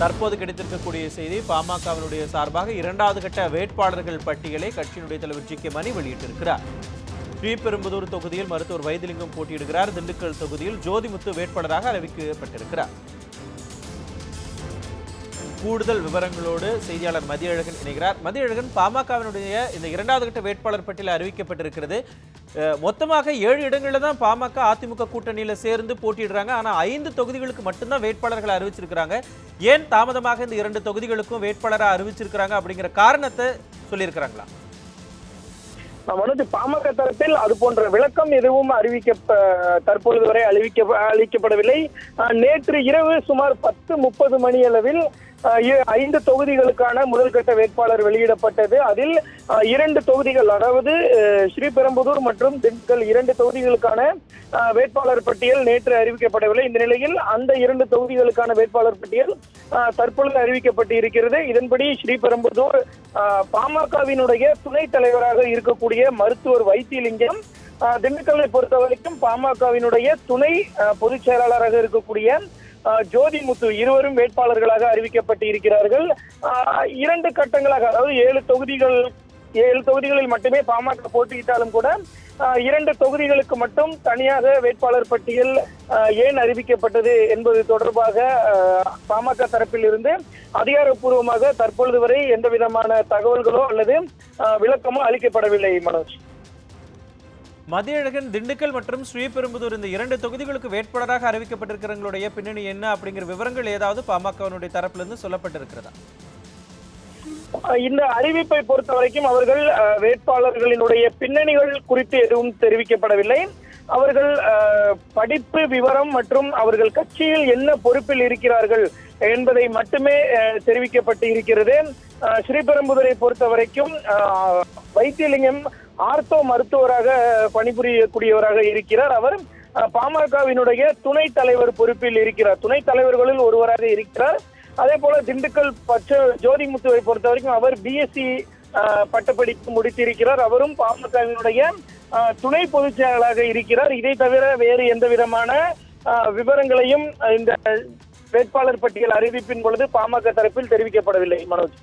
தற்போது கிடைத்திருக்கக்கூடிய செய்தி பாமகவினுடைய சார்பாக இரண்டாவது கட்ட வேட்பாளர்கள் பட்டியலை கட்சியினுடைய தலைவர் ஜி கே மணி வெளியிட்டிருக்கிறார். ஸ்ரீபெரும்புதூர் தொகுதியில் மருத்துவர் வைத்திலிங்கம் போட்டியிடுகிறார். திண்டுக்கல் தொகுதியில் ஜோதிமுத்து வேட்பாளராக அறிவிக்கப்பட்டிருக்கிறார். கூடுதல் விவரங்களோடு செய்தியாளர் மதியழகன் இணைகிறார். மதியழகன் பாமகவினுடைய இந்த இரண்டாவது கட்ட வேட்பாளர் பட்டியல் அறிவிக்கப்பட்டிருக்கிறது. மொத்தமாக ஏழு இடங்களில் தான் பாமக அதிமுக கூட்டணியில சேர்ந்து போட்டியிடுறாங்க. ஆனா ஐந்து தொகுதிகளுக்கு மட்டும்தான் வேட்பாளர்களை அறிவிச்சிருக்கிறாங்க. ஏன் தாமதமாக இந்த இரண்டு தொகுதிகளுக்கும் வேட்பாளரை அறிவிச்சிருக்கிறாங்க அப்படிங்கிற காரணத்தை சொல்லியிருக்கிறாங்களா? மனோஜ் பாமக தரப்பில் அது போன்ற விளக்கம் எதுவும் அறிவிக்க தற்பொழுது வரை அழிவிக்க அளிக்கப்படவில்லை. அஹ், நேற்று இரவு சுமார் பத்து முப்பது மணி அளவில் ஐந்து தொகுதிகளுக்கான முதல்கட்ட வேட்பாளர் வெளியிடப்பட்டது. அதில் இரண்டு தொகுதிகள் அதாவது ஸ்ரீபெரும்புதூர் மற்றும் திண்டுக்கல் இரண்டு தொகுதிகளுக்கான வேட்பாளர் பட்டியல் நேற்று அறிவிக்கப்படவில்லை. இந்த நிலையில் அந்த இரண்டு தொகுதிகளுக்கான வேட்பாளர் பட்டியல் தற்பொழுது அறிவிக்கப்பட்டு இருக்கிறது இதன்படி ஸ்ரீபெரும்புதூர் பாமகவினுடைய துணைத் தலைவராக இருக்கக்கூடிய மருத்துவர் வைத்தியலிங்கம் திண்டுக்கல்லை பொறுத்த வரைக்கும் பாமகவினுடைய துணை பொதுச் செயலாளராக இருக்கக்கூடிய ஜோதி முத்து இருவரும் வேட்பாளர்களாக அறிவிக்கப்பட்டு இருக்கிறார்கள் இரண்டு கட்டங்களாக அதாவது ஏழு தொகுதிகள் ஏழு தொகுதிகளில் மட்டுமே பாமக போட்டியிட்டாலும் கூட இரண்டு தொகுதிகளுக்கு மட்டும் தனியாக வேட்பாளர் பட்டியல் ஏன் அறிவிக்கப்பட்டது என்பது தொடர்பாக பாமக தரப்பில் இருந்து அதிகாரப்பூர்வமாக தற்பொழுது வரை எந்த விதமான தகவல்களோ அல்லது விளக்கமோ அளிக்கப்படவில்லை மனோஜ். மதியழகன் திண்டுக்கல் மற்றும் ஸ்ரீபெரும்புதூர் இந்த இரண்டு தொகுதிகளுக்கு வேட்பாளராக அறிவிக்கப்பட்டிருக்கிறவங்களுடைய பின்னணி என்ன அப்படிங்கிற விவரங்கள் ஏதாவது பாமகவினுடைய தரப்பிலிருந்து சொல்லப்பட்டிருக்கிறதா? இந்த அறிவிப்பை பொறுத்த வரைக்கும் அவர்கள் வேட்பாளர்களினுடைய பின்னணிகள் குறித்து எதுவும் தெரிவிக்கப்படவில்லை. அவர்கள் படிப்பு விவரம் மற்றும் அவர்கள் கட்சியில் என்ன பொறுப்பில் இருக்கிறார்கள் என்பதை மட்டுமே தெரிவிக்கப்பட்டு இருக்கிறது. ஸ்ரீபெரும்புதரை பொறுத்த வரைக்கும் வைத்தியலிங்கம் ஆர்த்தோ மருத்துவராக பணிபுரியக்கூடியவராக இருக்கிறார். அவர் பாமகவினுடைய துணை தலைவர் பொறுப்பில் இருக்கிறார். துணைத் தலைவர்களில் ஒருவராக இருக்கிறார். அதே போல திண்டுக்கல் பச்ச ஜோதிமுத்துவை பொறுத்த வரைக்கும் அவர் பிஎஸ்சி பட்டப்படிப்பு முடித்திருக்கிறார். அவரும் பாமகவினுடைய துணை பொதுச் செயலாளராக இருக்கிறார். இதை தவிர வேறு எந்த விதமான விவரங்களையும் இந்த வேட்பாளர் பட்டியல் அறிவிப்பின் பொழுது பாமக தரப்பில் தெரிவிக்கப்படவில்லை மனோஜ்.